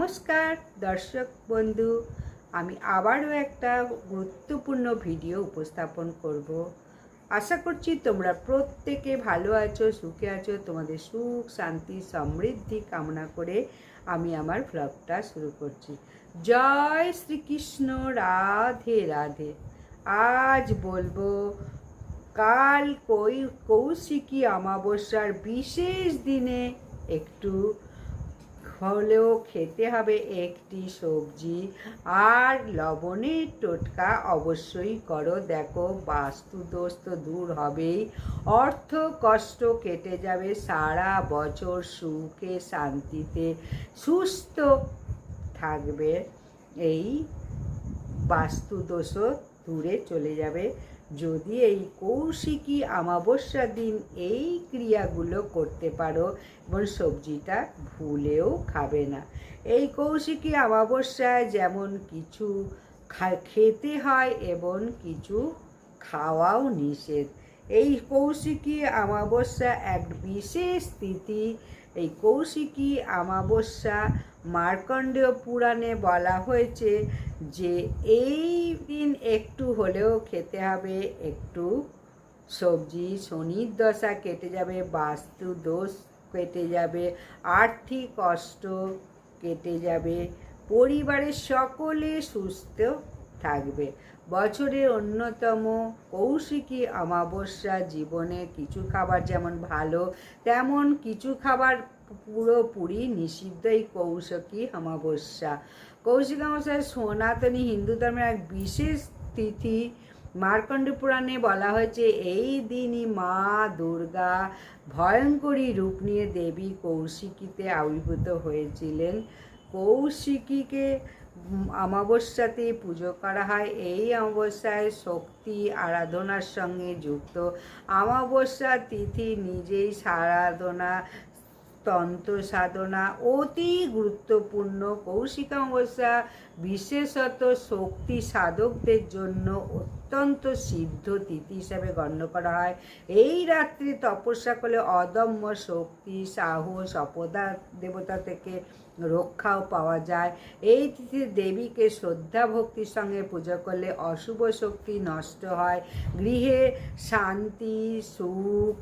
নমস্কার, দর্শক বন্ধু, আমি আবারও একটা গুরুত্বপূর্ণ ভিডিও উপস্থাপন করব। আশা করছি তোমরা প্রত্যেকে ভালো আছো, সুখে আছো, তোমাদের সুখ, শান্তি, সমৃদ্ধি কামনা করে আমি আমার ভ্লগটা শুরু করছি। জয় শ্রীকৃষ্ণ, রাধে রাধে। আজ বলব, কাল কৌশিকী অমাবস্যার বিশেষ দিনে একটু হলেও খেতে হবে একটি সবজি। আর লবণের টোটকা অবশ্যই করো। দেখো বাস্তুদোষ তো দূর হবেই। অর্থ কষ্ট কেটে যাবে সারা বছর সুখে শান্তিতে সুস্থ থাকবে। এই বাস্তুদোষও দূরে চলে যাবে। যদি এই কৌশিকী অমাবস্যা দিন এই ক্রিয়াগুলো করতে পারো, এবং সবজিটা ভুলেও খাবে না। এই কৌশিকী অমাবস্যায় যেমন কিছু খেতে হয়, এবং কিছু খাওয়াও নিষেধ। এই কৌশিকী অমাবস্যা এক বিশেষ তিথি। এই কৌশিকী অমাবস্যা মার্কণ্ডেয় পুরাণে বলা হয়েছে যে এই দিন একটু হলেও খেতে হবে, একটু সবজি, শনির দশা কেটে যাবে, বাস্তু দোষ কেটে যাবে, আর্থিক কষ্ট কেটে যাবে, পরিবারের সকলে সুস্থ থাকবে। বছরের অন্যতম কৌশিকী অমাবস্যা, জীবনে কিছু খাবার যেমন ভালো, তেমন কিছু খাবার পুরোপুরি নিষিদ্ধ এই কৌশিকী অমাবস্যা কৌশিক অমাবস্যা সনাতনী হিন্দু ধর্মের এক বিশেষ তিথি মার্কণ্ড পুরাণে বলা হয়েছে, এই দিনই মা দুর্গা ভয়ঙ্করী রূপ নিয়ে দেবী কৌশিকীতে আবির্ভূত হয়েছিলেন। কৌশিকীকে অমাবস্যাতে পুজো করা হয়। এই অমাবস্যায় শক্তি আরাধনার সঙ্গে যুক্ত। অমাবস্যা তিথি নিজেই সারাধনা তন্ত্র সাধনা অতি গুরুত্বপূর্ণ। কৌশিক অমাবস্যা বিশেষত শক্তি সাধকদের জন্য অত্যন্ত সিদ্ধ তিথি হিসাবে গণ্য করা হয়। এই রাত্রি তপস্যা করলে অদম্য শক্তি, সাহস, অপদা দেবতা থেকে রক্ষাও পাওয়া যায়। এই তিথির দেবীকে শ্রদ্ধা ভক্তির সঙ্গে পুজো করলে অশুভ শক্তি নষ্ট হয়। গৃহে শান্তি, সুখ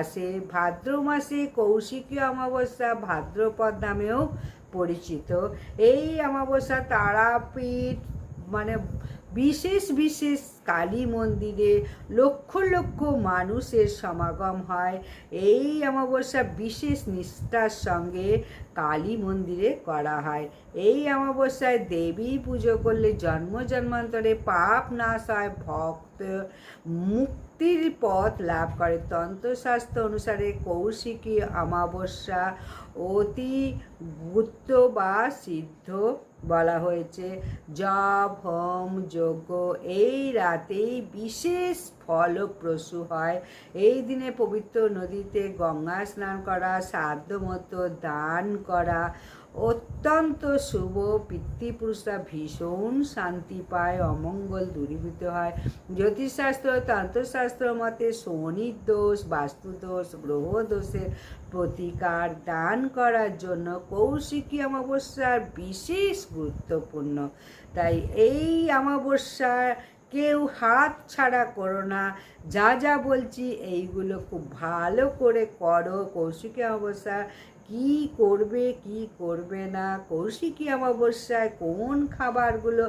আসে ভাদ্র মাসে কৌশিকী অমাবস্যা ভাদ্রপদ নামেও পরিচিত। এই অমাবস্যা তারাপীঠ মানে বিশেষ বিশেষ কালী মন্দিরে লক্ষ লক্ষ মানুষের সমাগম হয়। এই অমাবস্যা বিশেষ নিষ্ঠার সঙ্গে কালী মন্দিরে করা হয়। এই অমাবস্যায় দেবী পুজো করলে জন্ম জন্মান্তরে পাপ নাশ হয়, ভক্ত মুক্তির পথ লাভ করে। তন্ত্রশাস্ত্র অনুসারে কৌশিকী অমাবস্যা অতি গুপ্ত বা সিদ্ধ বলা হয়েছে জপ হোম যজ্ঞ এই রাতেই বিশেষ ফলপ্রসূ হয়। এই দিনে পবিত্র নদীতে গঙ্গা স্নান করা সাধ্যমতো দান করা, অত্যন্ত শুভ। পিতৃপুরুষরা ভীষণ শান্তি পায়, অমঙ্গল দূরীভূত হয়। জ্যোতিষশাস্ত্র, তন্ত্রশাস্ত্র মতে শনির দোষ বাস্তুদোষ গ্রহ দোষের প্রতিকার দান করার জন্য কৌশিকী অমাবস্যার বিশেষ গুরুত্বপূর্ণ। তাই এই অমাবস্যা কেউ হাত ছাড়া করো না। যা যা বলছি, এইগুলো খুব ভালো করে করো। কৌশিকী অবস্থা কি করবে কি করবে না? কৌশিকী অমাবস্যায় কোন খাবারগুলো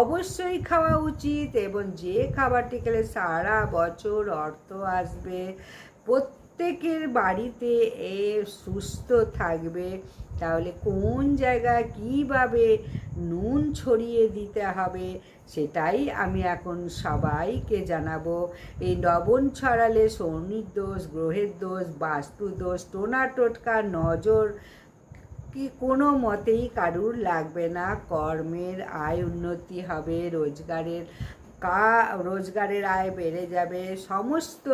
অবশ্যই খাওয়া উচিত এবং যে খাবারটি খেলে সারা বছর অর্থ আসবে। প্রত্যেকের বাড়িতে এ সুস্থ থাকবে। তাহলে কোন জায়গায় কীভাবে নুন ছড়িয়ে দিতে হবে সেটাই আমি এখন সবাইকে জানাব। এই লবণ ছড়ালে শনির দোষ, গ্রহের দোষ, বাস্তু দোষ, টোনা টোটকা, নজর কি কোনো মতেই কারুর লাগবে না। কর্মের আয় উন্নতি হবে, রোজগারের কা রোজগারের আয় বেড়ে যাবে, সমস্ত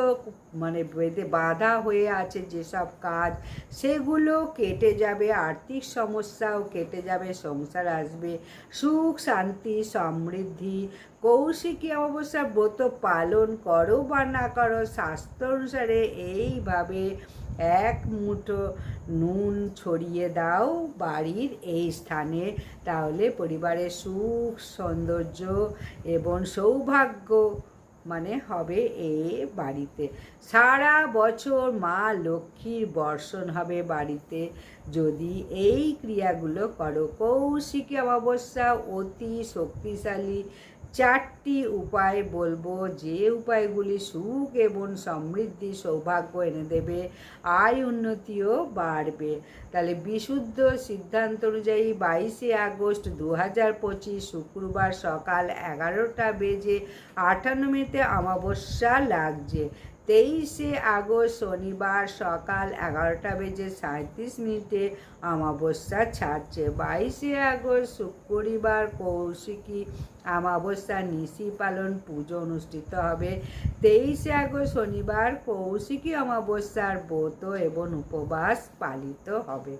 মানে বেঁধে বাধা হয়ে আছে যেসব কাজ, সেগুলো কেটে যাবে, আর্থিক সমস্যাও কেটে যাবে, সংসার আসবে, সুখ, শান্তি, সমৃদ্ধি, কৌশিকী অমাবস্যা ব্রত পালন করো বা না করো শাস্ত্র অনুসারে এইভাবে এক মুঠো নুন ছড়িয়ে দাও বাড়ির এই স্থানে। তাহলে পরিবারের সুখ, সৌন্দর্য এবং সৌভাগ্য মানে হবে এ বাড়িতে। সারা বছর মা লক্ষ্মীর বর্ষণ হবে বাড়িতে। যদি এই ক্রিয়াগুলো করো, কৌশিকী অমাবস্যা অতি শক্তিশালী চারটি উপায় বলব। যে উপায়গুলি সুখ এবং সমৃদ্ধি সৌভাগ্য এনে দেবে, আয় উন্নতিও বাড়বে। তাহলে বিশুদ্ধ সিদ্ধান্ত অনুযায়ী বাইশে আগস্ট দু হাজার পঁচিশ শুক্রবার সকাল এগারোটা বেজে আটান্ন মিনিটে অমাবস্যা লাগছে। তেইশে আগস্ট শনিবার সকাল এগারোটা বেজে সাঁত্রিশ মিনিটে অমাবস্যা ছাড়ছে। বাইশে আগস্ট শুক্রবার কৌশিকী অমাবস্যা নিশি পালন পুজো অনুষ্ঠিত হবে। তেইশে আগস্ট শনিবার কৌশিকী অমাবস্যার ব্রত এবং উপবাস পালিত হবে।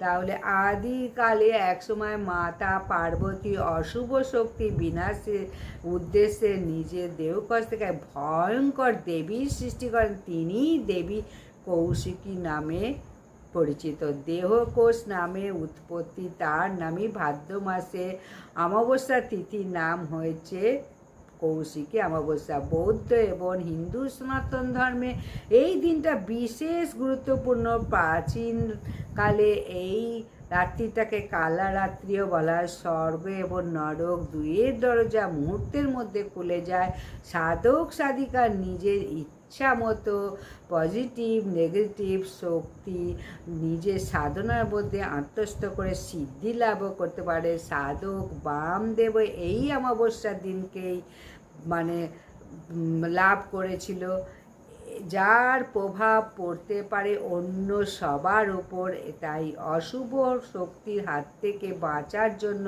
তাহলে আদিকালে একসময় মাতা পার্বতী অশুভ শক্তি বিনাশের উদ্দেশ্যে নিজের দেহকোষ থেকে ভয়ঙ্কর দেবীর সৃষ্টি করেন। তিনিই দেবী কৌশিকী নামে পরিচিত। দেহকোষ নামে উৎপত্তি তার নামই ভাদ্র মাসে অমাবস্যা তিথির নাম হয়েছে কৌশিকী, অমাবস্যা, বৌদ্ধ এবং হিন্দু সনাতন ধর্মে এই দিনটা বিশেষ গুরুত্বপূর্ণ। প্রাচীন কালে এই রাত্রিটাকে কালা রাত্রিও বলা হয়। স্বর্গ এবং নরক দুইয়ের দরজা মুহূর্তের মধ্যে খুলে যায়। সাধক সাধিকার নিজের ইচ্ছা মতো পজিটিভ, নেগেটিভ শক্তি নিজের সাধনার মধ্যে আত্মস্থ করে সিদ্ধি লাভ করতে পারে। সাধক বামদেব এই অমাবস্যার দিনকেই মানে লাভ করেছিল। যার প্রভাব পড়তে পারে অন্য সবার উপর তাই অশুভ শক্তির হাত থেকে বাঁচার জন্য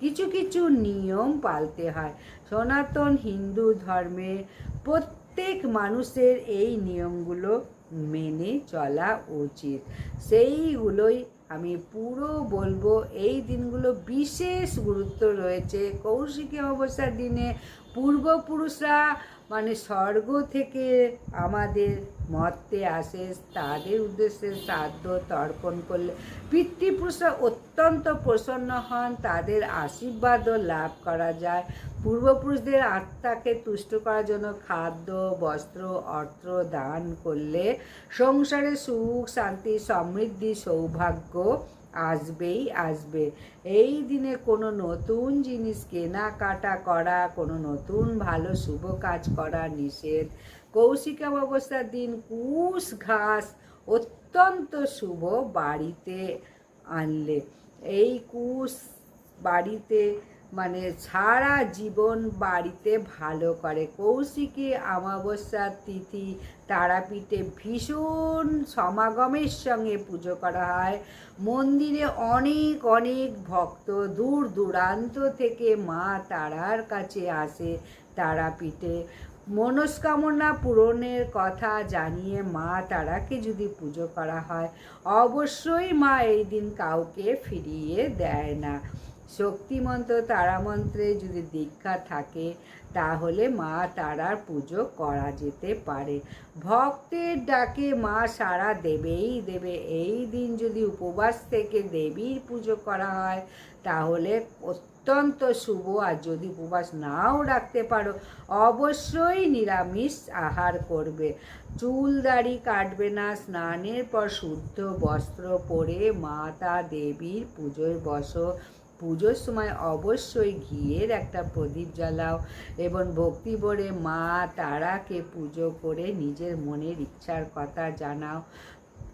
কিছু কিছু নিয়ম পালতে হয়। সনাতন হিন্দু ধর্মে প্রত্যেক মানুষের এই নিয়মগুলো মেনে চলা উচিত। সেইগুলোই আমি পুরো বলব। এই দিনগুলো বিশেষ গুরুত্ব রয়েছে। কৌশিকী অমাবস্যার দিনে পূর্বপুরুষরা মানে স্বর্গ থেকে আমাদের মর্তে আসে, তাদের উদ্দেশ্যে শ্রাদ্ধ তর্পণ করলে পিতৃপুরুষরা অত্যন্ত প্রসন্ন হন, তাদের আশীর্বাদও লাভ করা যায়। পূর্বপুরুষদের আত্মাকে তুষ্ট করার জন্য খাদ্য, বস্ত্র অর্থ দান করলে সংসারে সুখ, শান্তি, সমৃদ্ধি, সৌভাগ্য আসবেই আসবে। এই দিনে কোনো নতুন জিনিস কেনাকাটা করা, কোনো নতুন ভালো শুভ কাজ করা নিষেধ। কৌশিকা অবস্থার দিন কুশ ঘাস অত্যন্ত শুভ বাড়িতে আনলে। এই কুশ বাড়িতে মানে সারা জীবন বাড়িতে ভালো করে। কৌশিকী অমাবস্যার তিথি তারাপীঠে ভীষণ সমাগমের সঙ্গে পুজো করা হয়। মন্দিরে অনেক অনেক ভক্ত দূর দূরান্ত থেকে মা তারার কাছে আসে তারাপীঠে। মনস্কামনা পূরণের কথা জানিয়ে মা তারাকে যদি পুজো করা হয়, অবশ্যই মা এই দিন কাউকে ফিরিয়ে দেয় না। শক্তিমন্ত্র তারামন্ত্রে যদি দীক্ষা থাকে, তাহলে মা তারার পুজো করা যেতে পারে। ভক্তের ডাকে মা সারা দেবেই দেবে। এই দিন যদি উপবাস থেকে দেবীর পুজো করা হয়, তাহলে অত্যন্ত শুভ। আর যদি উপবাস নাও রাখতে পারো, অবশ্যই নিরামিষ আহার করবে। চুল দাড়ি কাটবে না, স্নানের পর শুদ্ধ বস্ত্র পরে মাতা দেবীর পুজোয় বসো। পুজোর সময় অবশ্যই ঘিয়ের একটা প্রদীপ জ্বালাও এবং ভক্তি ভরে মা তারাকে পুজো করে নিজের মনের ইচ্ছার কথা জানাও।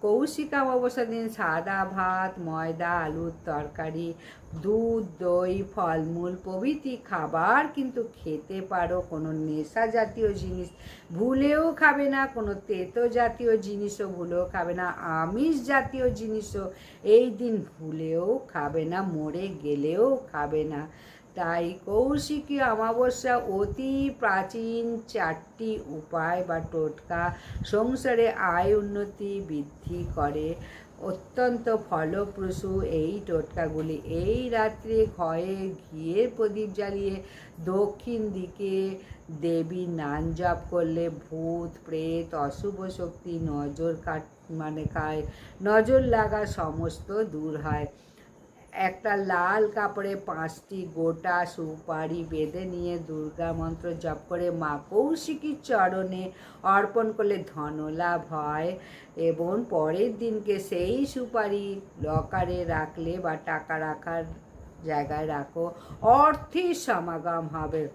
কৌশিকা অবসর দিন সাদা ভাত, ময়দা, আলুর তরকারি দুধ, দই, ফলমূল, প্রভৃতি খাবার কিন্তু খেতে পারো কোনো নেশা জাতীয় জিনিস। ভুলেও খাবে না, কোনো তেতো জাতীয় জিনিসও ভুলেও খাবে না, আমিষ জাতীয় জিনিসও এই দিন ভুলেও খাবে না, মরে গেলেও খাবে না। তাই কৌশিকী অমাবস্যা অতি প্রাচীন চারটি উপায় বা টোটকা। সংসারে আয় উন্নতি বৃদ্ধি করে। অত্যন্ত ফলপ্রসূ এই টোটকাগুলি। এই রাত্রে ক্ষয়ে ঘিয়ের প্রদীপ জ্বালিয়ে দক্ষিণ দিকে দেবী নান জপ করলে ভূত, প্রেত, অশুভ শক্তি, নজর কাট মানে খায় নজর লাগা সমস্ত দূর হয়। একটা লাল কাপড়ে পাঁচটি গোটা সুপারি বেঁধে নিয়ে দুর্গা মন্ত্র জপ করে মা কৌশিকীর চরণে অর্পণ করলে ধনলাভ হয়। এবং পরের দিনকে সেই সুপারি লকারে রাখলে বা টাকা রাখার জায়গায় রাখো, অর্থের সমাগম হবে।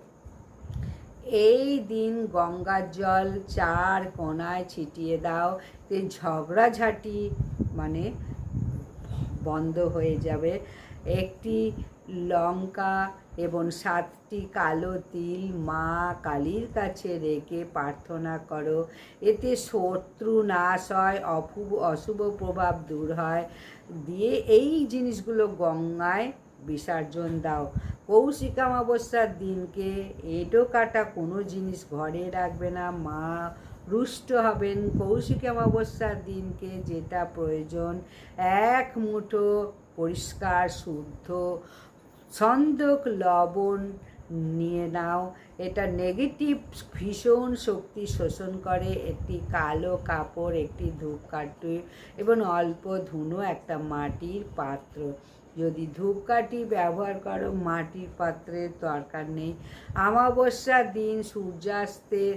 এই দিন গঙ্গার জল চার কোনায় ছিটিয়ে দাও। তে ঝগড়াঝাটি মানে বন্ধ হয়ে যাবে। একটি লঙ্কা এবং সাতটি কালো তিল মা কালীর কাছে রেখে প্রার্থনা করো। এতে শত্রু নাশ হয় অশুভ অশুভ প্রভাব দূর হয়। দিয়ে এই জিনিসগুলো গঙ্গায় বিসর্জন দাও। কৌশিক অমাবস্যার দিনকে এডো কাটা কোনো জিনিস ঘরে রাখবে না। মা রুষ্ট হবেন কৌশিক অমাবস্যার দিনকে, যেটা প্রয়োজন। এক মুঠো পরিষ্কার, শুদ্ধ ছন্দক লবণ নিয়ে নাও। এটা নেগেটিভ ভীষণ শক্তি শোষণ করে একটি কালো কাপড়, একটি ধূপকাঠি এবং অল্প ধুনো একটা মাটির পাত্র। যদি ধূপকাঠি ব্যবহার করো, মাটির পাত্রের দরকার নেই। আমাবস্যার দিন সূর্যাস্তের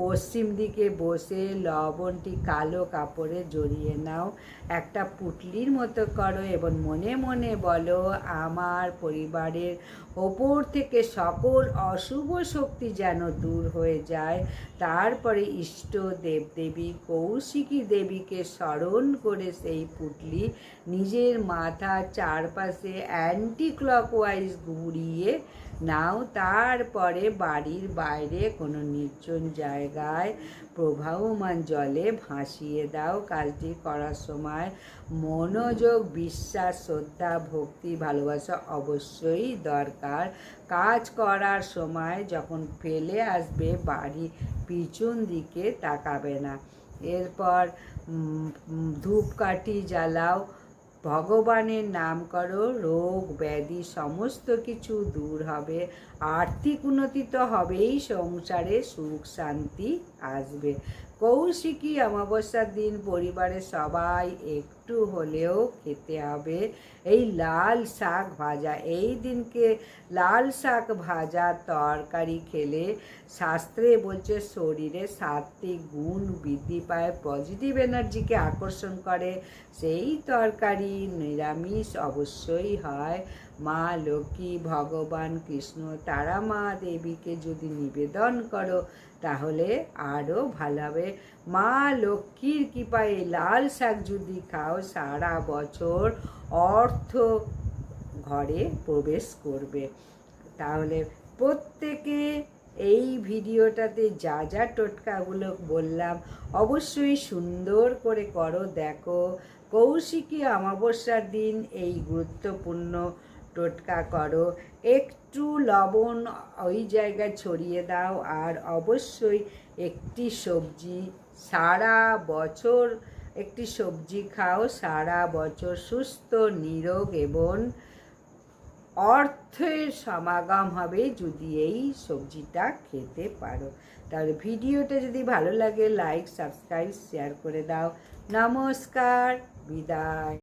পশ্চিম দিকে বসে লবণটি কালো কাপড়ে জড়িয়ে নাও। একটা পুটলির মতো করো এবং মনে মনে বলো, আমার পরিবারের ওপর থেকে সকল অশুভ শক্তি যেন দূর হয়ে যায়। তারপরে ইষ্ট দেবদেবী, কৌশিকী দেবীকে স্মরণ করে সেই পুটলি নিজের মাথার চারপাশে অ্যান্টি ক্লকওয়াইজ ঘুরিয়ে নাও। তারপরে বাড়ির বাইরে কোনো নির্জন জায়গায় প্রবাহমান জলে ভাসিয়ে দাও কাজটি করার সময় মনোযোগ, বিশ্বাস, শ্রদ্ধা, ভক্তি, ভালোবাসা অবশ্যই দরকার। কাজ করার সময় যখন ফেলে আসবে, বাড়ি পিছন দিকে তাকাবে না। এরপর ধূপকাঠি জ্বালাও। ভগবানের নাম করো, রোগ ব্যাধি সমস্ত কিছু দূর হবে, আর্থিক উন্নতি তো হবেই, সংসারে সুখ শান্তি আসবে। কৌশিকী অমাবস্যার দিন পরিবারের সবাই একটু হলেও খেতে হবে। এই লাল শাক ভাজা, এই দিনকে লাল শাক ভাজা তরকারি খেলে শাস্ত্রে বলছে শরীরে সাত্বিক গুণ বৃদ্ধি পায় পজিটিভ এনার্জিকে আকর্ষণ করে। সেই তরকারি নিরামিষ অবশ্যই হয়। মা লক্ষ্মী, ভগবান কৃষ্ণ, তারা মা দেবীকে যদি নিবেদন করো তাহলে আরও ভালো হবে। মা লক্ষ্মীর কৃপায় লাল শাক যদি খাও, সারা বছর অর্থ ঘরে প্রবেশ করবে। তাহলে প্রত্যেকে এই ভিডিওটাতে যা যা টোটকাগুলো বললাম, অবশ্যই সুন্দর করে করো। দেখো, কৌশিকী অমাবস্যার দিন এই গুরুত্বপূর্ণ টোটকা করো। একটু লবণ ওই জায়গায় ছড়িয়ে দাও আর অবশ্যই একটি সবজি সারা বছর একটি সবজি খাও, সারা বছর সুস্থ, নিরোগ এবং অর্থের সমাগম হবে যদি এই সবজিটা খেতে পারো। তাহলে ভিডিওটা যদি ভালো লাগে লাইক সাবস্ক্রাইব শেয়ার করে দাও। নমস্কার, বিদায়।